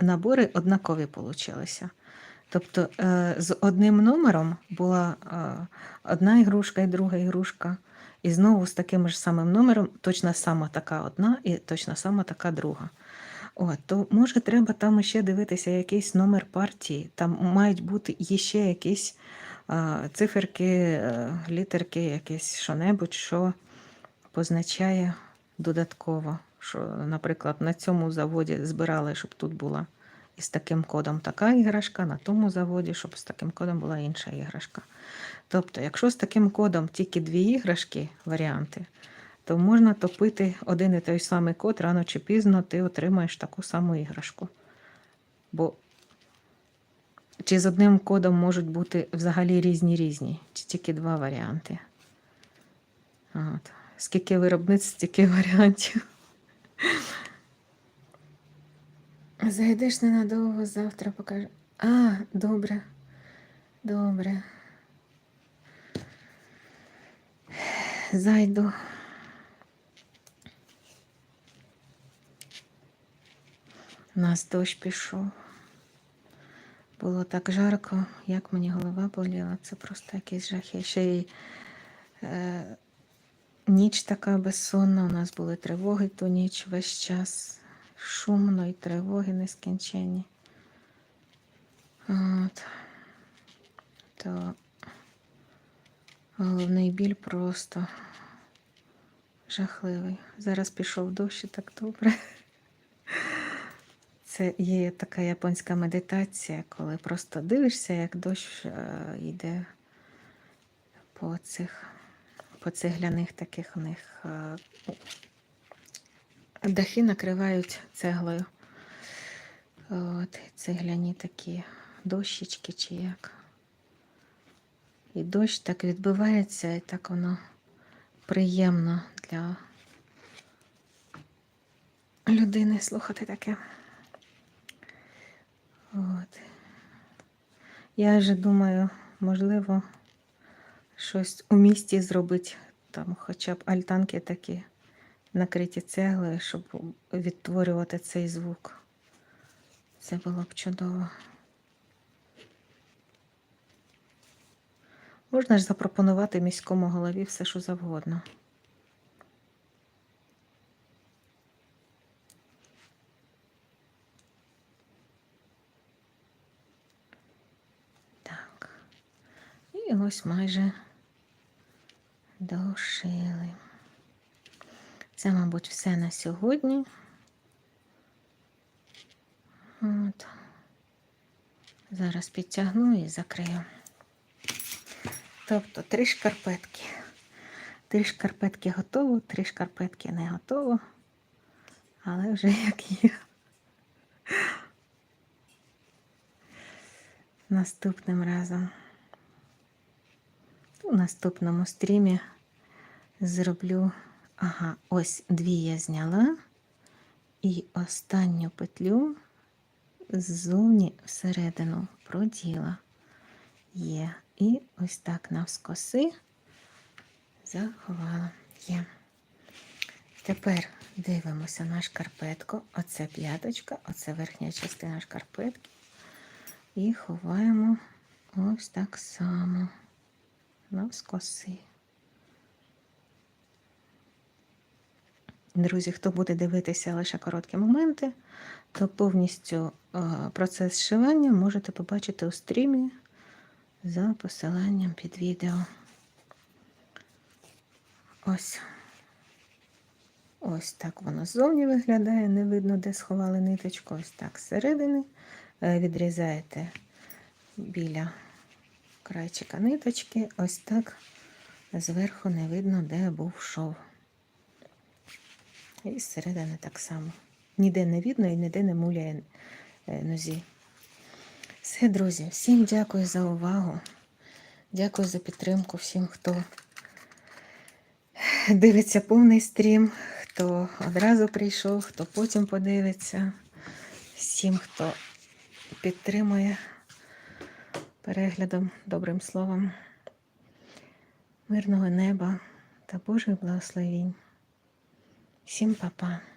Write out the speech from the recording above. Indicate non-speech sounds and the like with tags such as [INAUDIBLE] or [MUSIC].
набори однакові получилися. Тобто е, з одним номером була е, одна ігрушка і друга ігрушка. І знову з таким ж самим номером точно сама така одна і точно сама така друга. От, то може треба там ще дивитися якийсь номер партії. Там мають бути ще якісь е, циферки, літерки, якесь що-небудь, що позначає додатково. Що, наприклад, на цьому заводі збирали, щоб тут була із таким кодом така іграшка, на тому заводі, щоб з таким кодом була інша іграшка. Тобто, якщо з таким кодом тільки дві іграшки, варіанти, то можна топити один і той самий код, рано чи пізно ти отримаєш таку саму іграшку. Бо чи з одним кодом можуть бути взагалі різні різні, чи тільки два варіанти. От. Скільки виробництв, стільки [LAUGHS] варіантів. Зайдеш ненадовго, завтра покажу. А, добре. Добре. Зайду. У нас дощ пішов. Було так жарко, як мені голова боліла. Це просто якийсь жах. Я ще й е, ніч така безсонна. У нас були тривоги ту ніч весь час. Шумно і тривоги нескінченні. От. То головний біль просто жахливий. Зараз пішов дощ і так добре. Це є така японська медитація, коли просто дивишся, як дощ е, йде по цих по цегляних таких них е, дахи накривають цеглою. От, цегляні такі дощечки чи як. І дощ так відбивається, і так воно приємно для людини слухати таке. От. Я вже думаю, можливо, щось у місті зробити, там хоча б альтанки такі накриті цеглою, щоб відтворювати цей звук. Це було б чудово. Можна ж запропонувати міському голові все, що завгодно. Так. І ось майже дошили. Це, мабуть, все на сьогодні. От. Зараз підтягну і закрию. Тобто три шкарпетки. Три шкарпетки готово, три шкарпетки не готово. Але вже як є. Наступним разом. У наступному стрімі зроблю. Ага, ось дві я зняла. І останню петлю ззовні всередину проділа. Є. І ось так навскоси заховала. Є. Тепер дивимося на шкарпетку. Оце п'яточка, оце верхня частина шкарпетки. І ховаємо ось так само навскоси. Друзі, хто буде дивитися лише короткі моменти, то повністю процес зшивання можете побачити у стрімі за посиланням під відео. Ось. Ось так воно ззовні виглядає, не видно, де сховали ниточку. Ось так зсередини. Е, відрізаєте біля крайчика ниточки, ось так зверху не видно, де був шов. І зсередини так само. Ніде не видно і ніде не муляє е, нозі. Все, друзі, всім дякую за увагу. Дякую за підтримку всім, хто дивиться повний стрім, хто одразу прийшов, хто потім подивиться. Всім, хто підтримує переглядом, добрим словом, мирного неба та Божих благословінь. Всім па-па.